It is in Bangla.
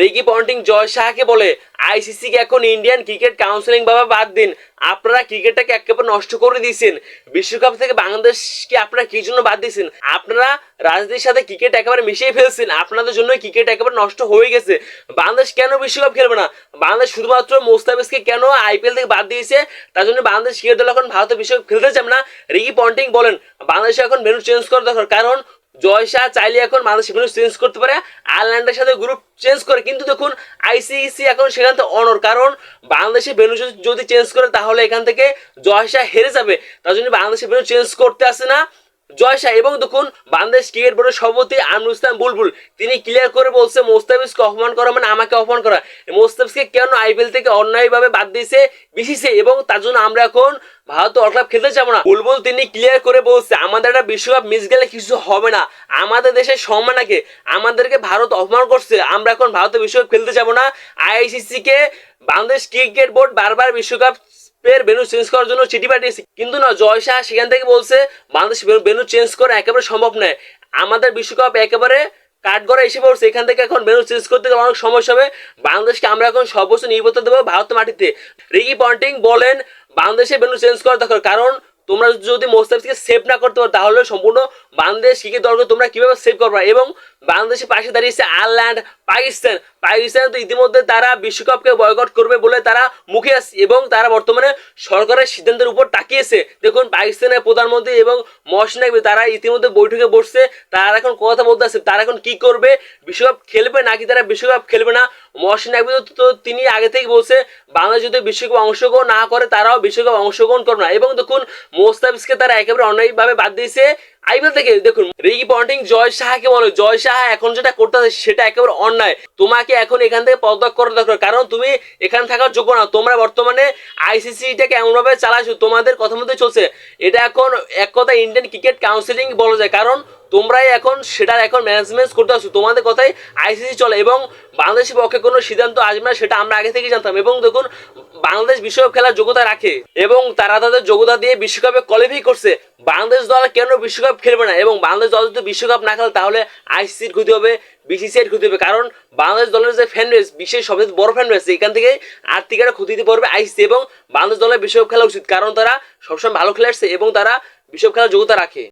রেগি পন্টিং জয় শাহকে বলে আইসিসি কে এখন ইন্ডিয়ান ক্রিকেট কাউন্সিলিং বাবা বাদ দিন। আপনারা ক্রিকেটটাকে একেবারে নষ্ট করে দিয়েছেন। বিশ্বকাপ থেকে বাংলাদেশকে আপনারা কি জন্য বাদ দিয়েছেন? আপনারা রাজনীতির সাথে ক্রিকেট একেবারে মিশিয়ে ফেলছেন। আপনাদের জন্য ক্রিকেট একেবারে নষ্ট হয়ে গেছে। বাংলাদেশ কেন বিশ্বকাপ খেলবে না? বাংলাদেশ শুধুমাত্র মোস্তাফিজকে কেন আইপিএল থেকে বাদ দিয়েছে? তার জন্য বাংলাদেশ ক্রিকেট দল এখন ভারতের বিশ্বকাপ খেলতে চাবে না। রিকি পন্টিং বলেন, বাংলাদেশে এখন ভেন্যু চেঞ্জ করা দরকার। কারণ জয় শাহ চাইলে এখন বাংলাদেশ সেগুলো চেঞ্জ করতে পারে। আয়ারল্যান্ডের সাথে গ্রুপ চেঞ্জ করে, কিন্তু দেখুন আইসিসি এখন সেখান থেকে অনর কারণ বাংলাদেশে ভেন্যু যদি- চেঞ্জ করে, তাহলে এখান থেকে জয় শাহ হেরে যাবে। তার জন্য বাংলাদেশে ভেন্যু চেঞ্জ করতে আসে না। জয় শাহ এবং দেখুন, বাংলাদেশ ক্রিকেট বোর্ডের সভাপতি আমির ইসলাম বুলবুল, তিনি ক্লিয়ার করে বলছে, মোস্তাফিজকে অপমান করা মানে আমাকে অপমান করা। মোস্তাফিজকে কেন আইপিএল থেকে অন্যায়ভাবে বাদ দিয়েছে, বিসিসি, এবং তার জন্য আমরা এখন ভারত ওয়ার্ল্ড কাপ খেলতে যাব না। বুলবুল, তিনি ক্লিয়ার করে বলছে, আমাদের একটা বিশ্বকাপ মিস গেলে কিছু হবে না। আমাদের দেশের সম্মান আগে। আমাদেরকে ভারত অপমান করছে। আমরা এখন ভারতের বিশ্বকাপ খেলতে যাব না। আইসিসি কে বাংলাদেশ ক্রিকেট বোর্ড বারবার বিশ্বকাপ এর ভেনু চেঞ্জ করার জন্য চিঠি পাঠিয়েছি। কিন্তু না, জয় শাহ সেখান থেকে বলছে, বাংলাদেশ ভেনু চেঞ্জ করা একেবারে সম্ভব নয়। আমাদের বিশ্বকাপ একেবারে কাঠ করে এসে পড়ছে। এখান থেকে এখন ভেনু চেঞ্জ করতে গেলে অনেক সমস্যা হবে। বাংলাদেশকে আমরা এখন সর্বোচ্চ নির্ভরতা দেবো ভারত মাটিতে। রিকি পন্টিং বলেন, বাংলাদেশে ভেনু চেঞ্জ করা দরকার। কারণ তোমরা যদি মোস্তাফিজকে সেভ না করতে পারো, তাহলে সম্পূর্ণ বাংলাদেশ ক্রিকেট দলকে তোমরা কীভাবে সেভ করবে? এবং বাংলাদেশের পাশে দাঁড়িয়েছে আয়ারল্যান্ড, পাকিস্তান। পাকিস্তান তো ইতিমধ্যে তারা বিশ্বকাপকে বয়কট করবে বলে তারা মুখে আসছে এবং তারা বর্তমানে সরকারের সিদ্ধান্তের উপর তাকিয়েছে। দেখুন, পাকিস্তানের প্রধানমন্ত্রী এবং মহসিন তারা ইতিমধ্যে বৈঠকে বসছে। তারা এখন কথা বলতে আসছে তারা এখন কি করবে? বিশ্বকাপ খেলবে নাকি তারা বিশ্বকাপ খেলবে না? মহসিন নাকবি তো- তো তিনি আগে থেকে বলছে, বাংলাদেশ যদি বিশ্বকাপ অংশগ্রহণ না করে, তারাও বিশ্বকাপ অংশগ্রহণ করবে না। এবং দেখুন, মোস্তাফিজকে তারা একেবারে অন্যায়ভাবে বাদ দিয়েছে। আইপিএল থেকে, দেখুন রিকি পন্টিং জয় শাহকে বলো? জয় শাহা এখন যেটা করতে হবে সেটা একেবারে অন্যায়। তোমাকে এখন এখান থেকে পদত্যাগ করা দরকার কারণ তুমি এখানে থাকার যোগ্য না। তোমরা বর্তমানে আইসিসিটাকে এমনভাবে চালাইছো? তোমাদের কথা মতো চলছে। এটা এখন এক কথা ইন্ডিয়ান ক্রিকেট কাউন্সিলিং বলা যায়। কারণ তোমরাই এখন সেটার এখন ম্যানেজমেন্ট করতে আসছো তোমাদের কথাই আইসিসি চলে এবং বাংলাদেশের পক্ষে কোনো সিদ্ধান্ত আসবে না, সেটা আমরা আগে থেকেই জানতাম। এবং দেখুন, বাংলাদেশ বিশ্বকাপ খেলার যোগ্যতা রাখে এবং তারা তাদের যোগ্যতা দিয়ে বিশ্বকাপে কোয়ালিফাই করছে। বাংলাদেশ দল কেন বিশ্বকাপ খেলবে না? এবং বাংলাদেশ দল যদি বিশ্বকাপ না খেলে, তাহলে আইসিসির ক্ষতি হবে বিসিসিআইয়ের ক্ষতি হবে। কারণ বাংলাদেশ দলের যে ফ্যান রয়েছে বিশ্বের সবচেয়ে বড় ফ্যান রয়েছে এখান থেকে আর্থিক একটা ক্ষতি দিতে পড়বে আইসিসি এবং বাংলাদেশ দলের বিশ্বকাপ খেলা উচিত। কারণ তারা সবসময় ভালো খেলে আসছে এবং তারা বিশ্বকাপ খেলার যোগ্যতা রাখে।